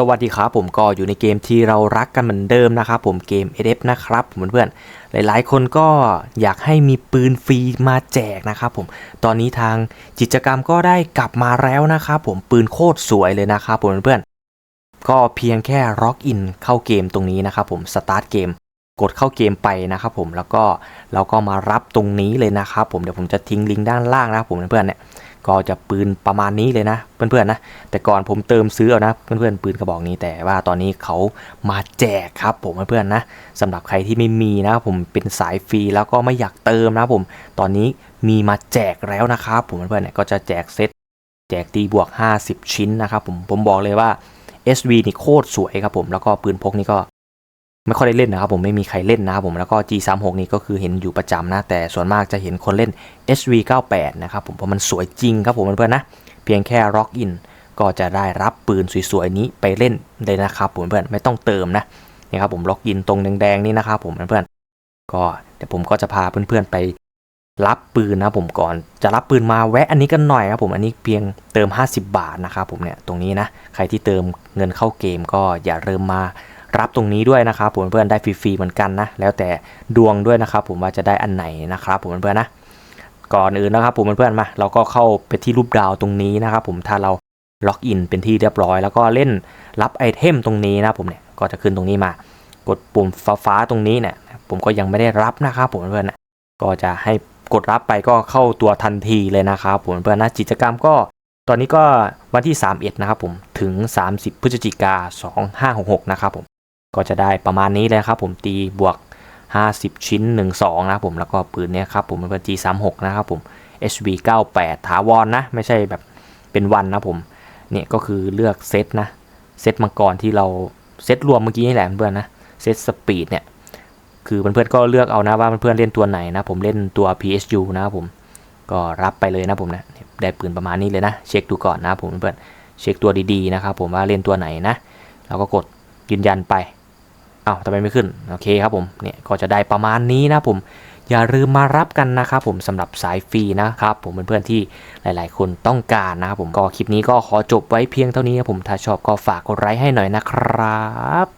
สวัสดีครับผมก็อยู่ในเกมที่เรารักกันเหมือนเดิมนะครับผมเกม e f นะครับผมเพื่อนๆหลายๆ คนก็อยากให้มีปืนฟรีมาแจกนะครับผมตอนนี้ทางกิจกรรมก็ได้กลับมาแล้วนะครับผมปืนโคตรสวยเลยนะครับผมเพื่อนๆก็เพียงแค่ล็อกอินเข้าเกมตรงนี้นะครับผมสตาร์ทเกมกดเข้าเกมไปนะครับผมแล้วก็เราก็มารับตรงนี้เลยนะครับผมเดี๋ยวผมจะทิ้งลิงก์ด้านล่างนะครับผมเพื่อนๆเนี่ย ก็จะปืนประมาณนี้เลยนะ เพื่อนๆนะ แต่ก่อนผมเติมซื้อเอานะ เพื่อนๆปืนกระบอกนี้แต่ว่าตอนนี้เขามาแจกครับผมเพื่อนๆนะสำหรับใครที่ไม่มีนะผมเป็นสายฟรีแล้วก็ไม่อยากเติมนะผมตอนนี้มีมาแจกแล้วนะครับผมเพื่อนๆเนี่ยก็จะแจกเซตแจกตีบวก 50 ชิ้นนะครับผมผมบอกเลยว่า SV นี่โคตรสวยครับผมแล้วก็ปืนพกนี่ก็ ไม่ค่อยได้เล่นนะครับผมไม่มีใครเล่นนะครับผมแล้วก็ G36 นี่ก็คือเห็นอยู่ประจำนะ แต่ส่วนมากจะเห็นคนเล่น SV98 นะครับผมเพราะมันสวยจริงครับผมเพื่อนๆนะ เพียงแค่ล็อกอินก็จะได้รับปืนสวยๆนี้ไปเล่นเลยนะครับผมเพื่อนไม่ต้องเติมนะนี่ครับผมล็อกอินตรงแดงๆนี่นะครับผมเพื่อนๆก็เดี๋ยวผมก็จะพาเพื่อนๆไปรับปืนนะผมก่อนจะรับปืนมาแวะอันนี้กันหน่อยครับผมอันนี้เพียงเติม 50 บาทนะครับผมเนี่ยตรงนี้นะใครที่เติมเงินเข้าเกมก็อย่าเริ่มมา รับตรงนี้ด้วยนะครับผมเพื่อนได้ฟรีๆเหมือนกันนะ แล้วแต่ดวงด้วยนะครับ ผมว่าจะได้อันไหนนะครับผมเพื่อนนะ ก่อนอื่นนะครับผมเพื่อนมา เราก็เข้าไปที่รูปดาวตรงนี้นะครับ ผมถ้าเราล็อกอินเป็นที่เรียบร้อย แล้วก็เล่นรับไอเทมตรงนี้นะผมเนี่ยก็จะขึ้นตรงนี้มา กดปุ่มฟ้าๆตรงนี้เนี่ยผมก็ยังไม่ได้รับนะครับผมเพื่อนนะก็จะให้กดรับไปก็เข้าตัวทันทีเลยนะครับผมเพื่อนนะกิจกรรมก็ตอนนี้ก็วันที่ 31 นะครับผม ถึง 30 พฤศจิกา 2566 นะครับผม ก็จะได้ประมาณนี้เลยครับผมตีบวก 50 ชิ้น 12 นะครับผมแล้วก็ปืนเนี้ยครับผมเป็น G36 นะครับผม HV98 ถาวรนนะ ไม่ใช่แบบเป็นวันนะผมเนี่ยก็คือเลือกเซตนะ เซตมังกรที่เราเซตรวมเมื่อกี้นี่แหละเพื่อนนะ เซตสปีดเนี่ย คือเพื่อนๆก็เลือกเอานะว่าเพื่อนๆเล่นตัวไหนนะ ผมเล่นตัว PSU นะครับผมก็รับไปเลยนะผมนะได้ปืนประมาณนี้เลยนะ เช็คดูก่อนนะผมเพื่อนเช็คตัวดีๆนะครับผมว่าเล่นตัวไหนนะเราก็กดยืนยันไป อ้าวทำไมไม่ขึ้น โอเคครับผม เนี่ยก็จะได้ประมาณนี้นะผม อย่าลืมมารับกันนะครับผมสำหรับสายฟรีนะครับผมเพื่อนๆที่หลายๆ คนต้องการนะครับผม ก็คลิปนี้ก็ขอจบไว้เพียงเท่านี้ครับผม ถ้าชอบก็ฝากกดไลค์ให้หน่อยนะครับ